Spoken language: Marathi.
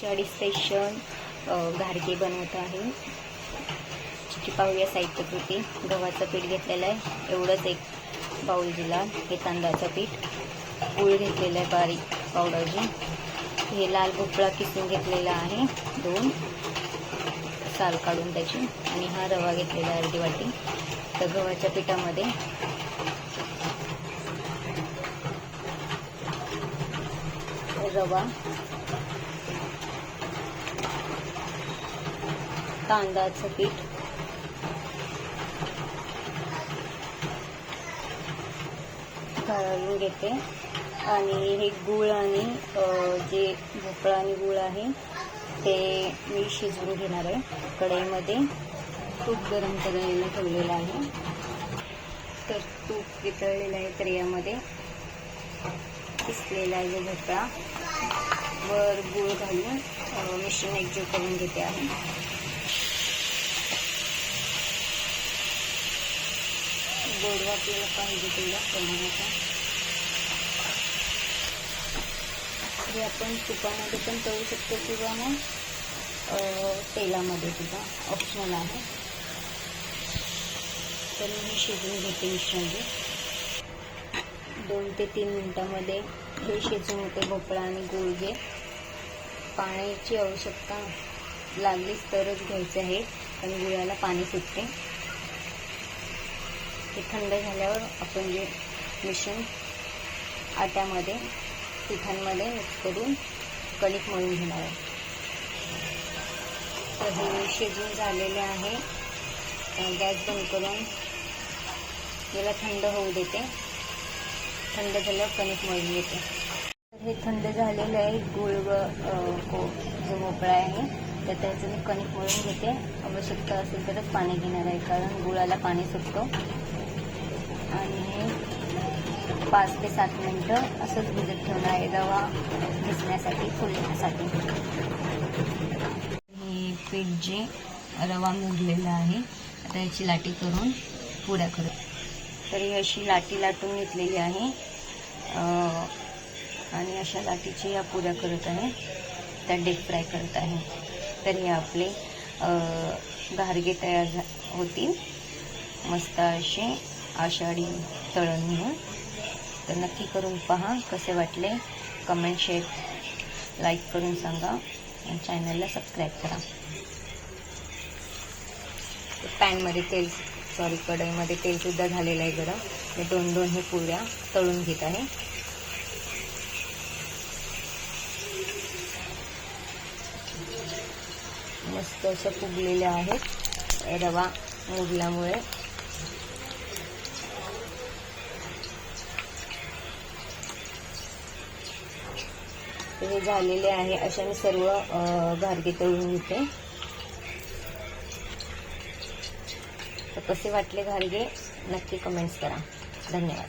शाडी स्पेशल घारगे बनवत आहे. चिकी पाहूया साहित्य कृती गव्हाचं पीठ घेतलेलं आहे. एवढंच एक बाऊल दिला. हे तांदळाचं पीठ. गूळ घेतलेलं आहे बारीक पावडरची हे लाल भोपळा किसून घेतलेला आहे. दोन. साल काढून त्याची. आणि हा रवा घेतलेला आहे अर्धी वाटी. तर गव्हाच्या पिठामध्ये रवा तांदळाचं पीठ. घालून घेते. आणि हे गूळ आणि जे भोपळा आणि गूळ आहे ते मी शिजवून घेणार आहे कढईमध्ये. तूप गरम करायला ठेवलेलं आहे. तर तूप वितळलेलं आहे तर यामध्ये किसलेला आहे भोपळा. वर गूळ घालून मशीन मिश्रण एकजीव करून घेते आहे. गोडवा आपल्याला पाहिजे तेवढा प्रमाणाचा हे आपण तुपामध्ये पण तळू शकतो किंवा मग तेलामध्ये सुद्धा. ऑप्शनल आहे. तर मी शिजवून घेते मिश्रण दोन ते तीन मिनिटामध्ये हे शिजून होते भोपळा आणि गूळ पाण्याची आवश्यकता लागलीच तरच घ्यायचं आहे. कारण गुळाला पाणी सुटते. हे थंड झाल्यावर आपण जे मिश्रण आट्यामध्ये पिठांमध्ये मिक्स करून कणिक मळून घेणार आहे तर हे शिजून झालेले आहे. गॅस बंद करून याला थंड होऊ देते. थंड झाल्यावर कणिक मळून घेते. तर हे थंड झालेलं आहे. गुळ व को जो भोपळा आहे तर त्याचं मी कणिक मळून घेते. आवश्यकता असेल तरच पाणी घेणार आहे कारण गुळाला पाणी सुटतो. पाच ते सात मिनटं असंच भिजत ठेवणार आहे. रवा भिजण्यासाठी फुलण्यासाठी. हे पीठ जे रवा मुरलेला आहे आता याची लाटी करून पुऱ्या करू. तर ही अशी लाटी लाटून घेतलेली आहे. आणि अशा लाटीची या पुऱ्या करत आहे. त्या डीप फ्राय करत आहे. तर हे आपले अं, घारगे तयार झा होतील. मस्त असे आषाढी तळण म्हणून. तर नक्की करून पहा कसे वाटले. कमेंट शेअर लाईक करून सांगा. आणि चॅनलला सबस्क्राईब करा. पॅनमध्ये तेल सॉरी कढईमध्ये तेलसुद्धा झालेलं आहे गरम मी दोन दोन हे पुऱ्या तळून घेत आहे. मस्त अशा फुगलेल्या आहेत. रवा मुरल्यामुळे तर हे झालेले आहे अशा मी सर्व अ, घारगे तळून घेते तर कसे वाटले घारगे नक्की कमेंट्स करा. धन्यवाद.